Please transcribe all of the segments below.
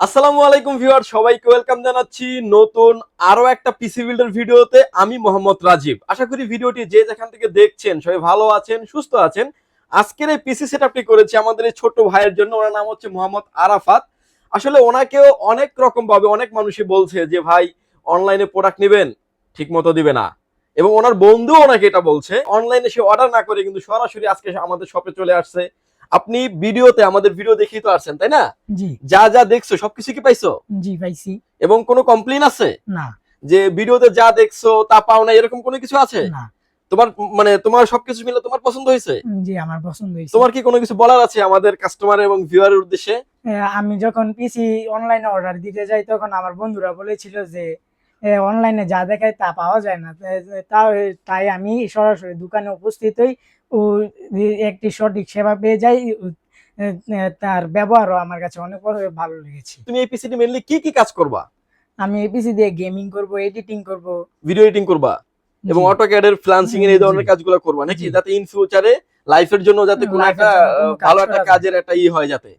আসসালামু আলাইকুম ভিউয়ার, সবাইকে ওয়েলকাম জানাচ্ছি নতুন আরও একটা পিসি বিল্ডার ভিডিওতে। আমি মোহাম্মদ রাজীব। আশা করি ভিডিওটি যে যেখান থেকে দেখছেন, সবাই ভালো আছেন, সুস্থ আছেন। আজকের এই পিসি সেটআপটি করেছি আমাদের এই ছোট ভাইয়ের জন্য। ওনার নাম হচ্ছে মোহাম্মদ আরাফাত। আসলে ওনাকেও অনেক রকম ভাবে অনেক মানুষই বলছে যে, ভাই অনলাইনে প্রোডাক্ট নেবেন ঠিক মতো দিবে না। এবং ওনার বন্ধু ওনাকে এটা বলছে। অনলাইনে সে অর্ডার না করে কিন্তু সরাসরি আজকে আমাদের শপে চলে আসছে। আপনি ভিডিওতে আমাদের ভিডিও দেখেই তো আসছেন তাই না? যা যা দেখছ সবকিছু কি পাইছো? জি পাইছি। এবং কোনো কমপ্লেন আছে? না। যে ভিডিওতে যা দেখছ তা পাও না এরকম কোনো কিছু আছে? না। তোমার মানে তোমার সবকিছু মিলে তোমার পছন্দ হয়েছে? জি আমার পছন্দ হয়েছে। তোমার কি কোনো কিছু বলার আছে আমাদের কাস্টমার এবং ভিউয়ারের উদ্দেশ্যে? আমি যখন পিসি অনলাইনে অর্ডার দিতে যাই তখন আমার বন্ধুরা বলেছিল যে অনলাইনে যা দেখায় তা পাওয়া যায় না। তাই আমি সরাসরি দোকানে উপস্থিত হই। ও একটি সঠিক সেবা পেয়ে যাই তার ব্যবহারও আমার কাছে অনেক ভালো লেগেছে। তুমি এই পিসিটি মেনলি কি কি কাজ করবা? আমি এই পিসি দিয়ে গেমিং করব এডিটিং করব। ভিডিও এডিটিং করবা? এবং। অটোক্যাড এর ফ্লান্সিং এর এই ধরনের কাজগুলো করবা? নাকি যাতে ইন ফিউচারে লাইফের জন্য যাতে কোনো একটা ভালো একটা কাজের একটা ই হয় যাতে।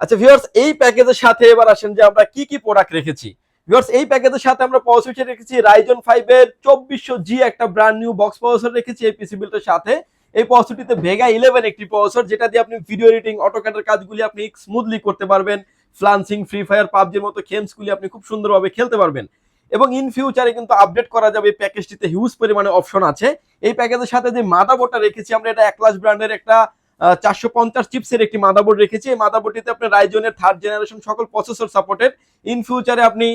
আচ্ছা ভিউয়ার্স এই প্যাকেজের সাথে এবার আসেন যে আমরা কি কি প্রোডাক্ট রেখেছি। ভিউয়ার্স এই প্যাকেজের সাথে আমরা পাওয়ার সুইচে রেখেছি রাইজন ফাইভ এর চব্বিশশো জি একটা ব্র্যান্ড নিউ বক্স প্রসেসর রেখেছি এই পিসি বিল্ডের সাথে। এই প্রসেসরটিতে ভেগা ইলেভেন একটি প্রসেসর যেটা দিয়ে আপনি ভিডিও এডিটিং অটোক্যাডের কাজগুলি আপনি স্মুথলি করতে পারবেন। ফ্লান্সিং ফ্রি ফায়ার পাবজির মতো গেমসগুলি আপনি খুব সুন্দরভাবে খেলতে পারবেন। এবং ইন ফিউচারে কিন্তু আপডেট করা যাবে এই প্যাকেজটিতে হিউজ পরিমাণে অপশন আছে। এই প্যাকেজের সাথে যে মাদাবোর্ডটা রেখেছি, আমরা এটা একলাস ব্র্যান্ডের একটা চারশো পঞ্চাশ চিপসের একটি মাদাবোর্ড রেখেছি। এই মাদাবোর্ডটিতে আপনার রাইজনের থার্ড জেনারেশন সকল প্রসেসর সাপোর্টেড ইন ফিউচারে আপনি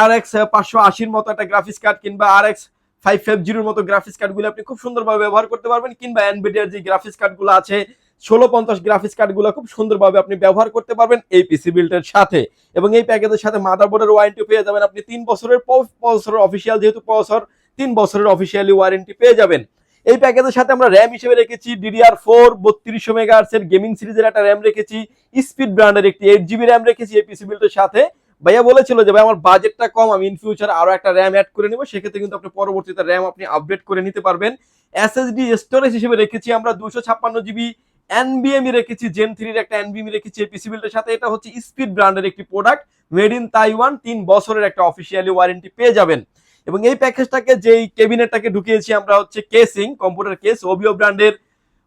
আর এক্স পাঁচশো আশির মতো একটা গ্রাফিক্স কার্ড কিংবা আর এক্স ফাইভ ফাইভ জিরোর মতো গ্রাফিক্স কার্ডগুলো আপনি খুব সুন্দরভাবে ব্যবহার করতে পারবেন, কিংবা এনবিডিয়ার যে গ্রাফিক্স কার্ডগুলো আছে, ষোলো পঞ্চাশ গ্রাফিক্স কার্ডগুলো খুব সুন্দরভাবে আপনি ব্যবহার করতে পারবেন এই পিসি বিল্ডের সাথে। এবং এই প্যাকেজের সাথে মাদারবোর্ডের ওয়ারেন্টি পেয়ে যাবেন আপনি তিন বছরের বছরের অফিসিয়াল যেহেতু বছর, তিন বছরের অফিসিয়ালি ওয়ারেন্টি পেয়ে যাবেন। এই প্যাকেজের সাথে আমরা র্যাম হিসেবে রেখেছি ডিডিআর ফোর বত্রিশশো মেগাহার্সের গেমিং সিরিজের একটা র্যাম রেখেছি স্পিড ব্র্যান্ডের একটি এইট জিবি র্যাম রেখেছি এই পিসি বিল্ডের সাথে। ভাইয়া বলেছিল যে, ভাই, আমার বাজেটটা কম, আমি ইন ফিউচার আরও একটা র্যাম অ্যাড করে নেব। সেক্ষেত্রে কিন্তু আপনি পরবর্তীতে র্যাম আপনি আপডেট করে নিতে পারবেন। এসএসডি স্টোরেজ হিসেবে রেখেছি আমরা দুশো ছাপ্পান্ন জিবি এনবিএমই রেখেছি জেন থ্রির একটা এনবিএমই রেখেছি এই পিসি বিল্ডের সাথে। এটা হচ্ছে স্পিড ব্র্যান্ডের একটি প্রোডাক্ট মেড ইন তাইওয়ান তিন বছরের একটা অফিসিয়ালি ওয়ারেন্টি পেয়ে যাবেন। এবং এই প্যাকেজটাকে যেই কেবিনেটটাকে ঢুকিয়েছি আমরা হচ্ছে কেসিং কম্পিউটার কেস ওবিও ব্র্যান্ডের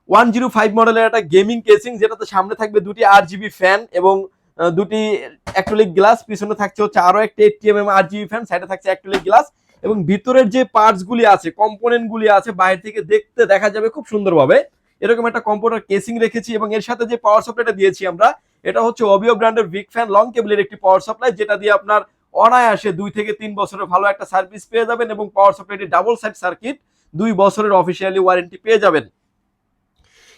ওয়ান জিরো ফাইভ মডেলের একটা গেমিং কেসিং যেটাতে সামনে থাকবে দুটি আট জিবি ফ্যান এবং দুটি অ্যাক্রিলিক গ্লাস পিছনে থাকছে হচ্ছে আরও একটা এটিএম আট জিবি ফ্যান সাইডে থাকছে অ্যাক্রিলিক গ্লাস এবং ভিতরের যে পার্টস গুলি আছে কম্পোনেন্ট গুলি আছে, বাইরে থেকে দেখতে দেখা যাবে খুব সুন্দরভাবে। এরকম একটা কম্পিউটার কেসিং রেখেছি এবং এর সাথে যে পাওয়ার সাপ্লাইটা দিয়েছি আমরা, এটা হচ্ছে অবিও ব্র্যান্ডের বিগ ফ্যান লং কেবলের একটি পাওয়ার সাপ্লাই যেটা দিয়ে আপনার অনায়াসে দুই থেকে তিন বছরের ভালো একটা সার্ভিস পেয়ে যাবেন এবং পাওয়ার সাপ্লাইটি ডাবল সাইড সার্কিট দুই বছরের অফিসিয়ালি ওয়ারেন্টি পেয়ে যাবেন।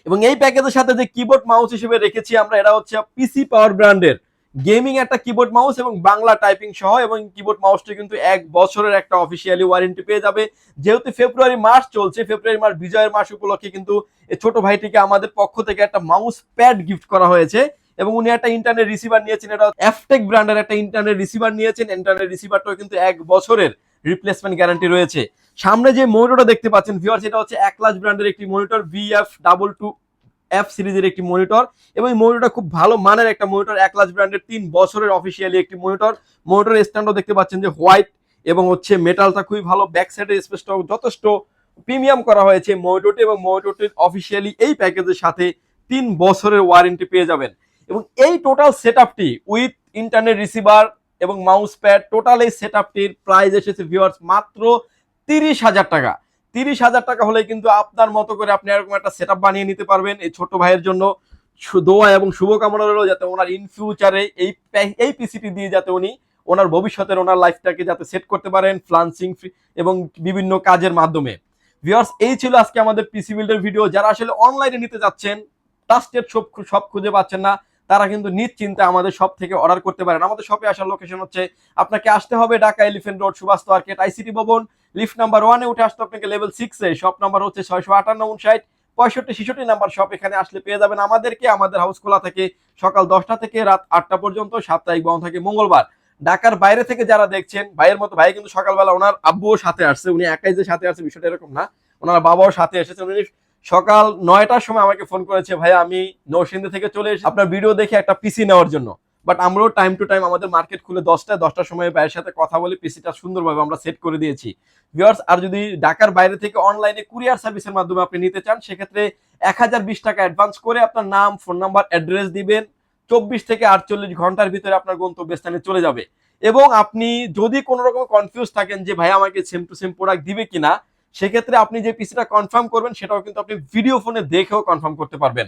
এবং এই প্যাকেজের সাথে যে কিবোর্ড মাউস হিসেবে রেখেছি আমরা এটা হচ্ছে পিসি পাওয়ার ব্র্যান্ডের গেমিং একটা কিবোর্ড মাউস এবং বাংলা টাইপিং সহ এবং কিবোর্ড মাউসটি কিন্তু এক বছরের একটা অফিসিয়ালি ওয়ারেন্টি পেয়ে যাবে। যেহেতু ফেব্রুয়ারি মাস চলছে ফেব্রুয়ারি মাস বিজয়ের মাস উপলক্ষে কিন্তু এই ছোট ভাইটিকে আমাদের পক্ষ থেকে একটা মাউস প্যাড গিফট করা হয়েছে এবং উনি একটা ইন্টারনেট রিসিভার নিয়েছেন, এটা এফটেক ব্র্যান্ডের একটা ইন্টারনেট রিসিভার নিয়েছেন। ইন্টারনেট রিসিভারটাও কিন্তু এক বছরের রিপ্লেসমেন্ট গ্যারান্টি রয়েছে। সামনে যে মনিটরটা দেখতে পাচ্ছেন ভিউয়ার্স এটা হচ্ছে একলাস ব্র্যান্ডের একটি monitor VF double two F সিরিজের একটি মনিটর এবং এই মনিটরটা খুব ভালো মানের একটা মনিটর একলাস ব্র্যান্ডের তিন বছরের অফিসিয়ালি একটি মনিটর মনিটরের স্ট্যান্ডও দেখতে পাচ্ছেন যে হোয়াইট এবং হচ্ছে মেটালটা খুবই ভালো ব্যাক সাইডের স্পেসটাও যথেষ্ট প্রিমিয়াম করা হয়েছে মনিটরটি এবং মনিটরটির অফিসিয়ালি এই প্যাকেজের সাথে তিন বছরের ওয়ারেন্টি পেয়ে যাবেন। এবং এই total set with internet receiver এবং মাউস প্যাড টোটাল এই সেট আপটির প্রাইস এসেছে ভিউয়ার্স মাত্র তিরিশ হাজার টাকা। তিরিশ হাজার টাকা হলে কিন্তু আপনার মতো করে আপনি এরকম একটা সেট বানিয়ে নিতে পারবেন এই ছোট ভাইয়ের জন্য। দোয়া এবং শুভকামনা রইল যাতে ওনার ইন ফিউচারে এই এই পিসিটি দিয়ে যাতে উনি ওনার ভবিষ্যতের ওনার লাইফটাকে যাতে সেট করতে পারেন ফ্লান্সিং এবং বিভিন্ন কাজের মাধ্যমে। ভিউয়ার্স এই ছিল আজকে আমাদের পিসি বিল্ডের ভিডিও যারা আসলে অনলাইনে নিতে যাচ্ছেন ট্রাস্টেড সব সব খুঁজে পাচ্ছেন না, তারা কিন্তু নিশ্চিন্তে আমাদের শপ থেকে অর্ডার করতে পারেন। আমাদের শপে আসার লোকেশন হচ্ছে, আপনাকে আসতে হবে Dhaka Elephant Road, Subhash Market ICT Bhaban. Lift number ওয়ানে উঠে আসতে আপনাকে লেভেল সিক্সে শপ নাম্বার হচ্ছে ছয়শো আটান্ন, উনষাট, পঁয়ষট্টি, ছেষট্টি নাম্বার শপ এখানে আসলে পেয়ে যাবেন আমাদেরকে। আমাদের হাউস খোলা থাকে সকাল দশটা থেকে রাত আটটা পর্যন্ত, সাপ্তাহিক বন্ধ থাকে মঙ্গলবার। ঢাকার বাইরে থেকে যারা দেখছেন, ভাইয়ের মতো ভাই কিন্তু সকালবেলা ওনার আব্বুও সাথে আসছে, উনি একাই যে সাথে আসছে, বিষয়টা এরকম না। ওনার বাবাও সাথে এসেছেন উনি সকাল নয়টার সময় আমাকে ফোন করেছে ভাই আমি নরসিংদী থেকে চলে এসে আপনার ভিডিও দেখে একটা পিসি নেওয়ার জন্য। বাট আমরাও টাইম টু টাইম আমাদের মার্কেট খুলে দশটায় দশটার সময় ভাইয়ের সাথে কথা বলে পিসিটা সুন্দরভাবে আমরা সেট করে দিয়েছি। ভিউয়ার্স আর যদি ঢাকার বাইরে থেকে অনলাইনে কুরিয়ার সার্ভিসের মাধ্যমে আপনি নিতে চান, সেক্ষেত্রে এক হাজার বিশ টাকা অ্যাডভান্স করে আপনার নাম ফোন নাম্বার অ্যাড্রেস দিবেন। চব্বিশ থেকে আটচল্লিশ ঘণ্টার ভিতরে আপনার গন্তব্যস্থানে চলে যাবে। এবং আপনি যদি কোনো রকম কনফিউজ থাকেন যে, ভাই, আমাকে সেম টু সেম প্রোডাক্ট দিবে কিনা? সেক্ষেত্রে আপনি যে পিসিটা কনফার্ম করবেন, সেটাও কিন্তু আপনি ভিডিও ফোনে দেখেও কনফার্ম করতে পারবেন।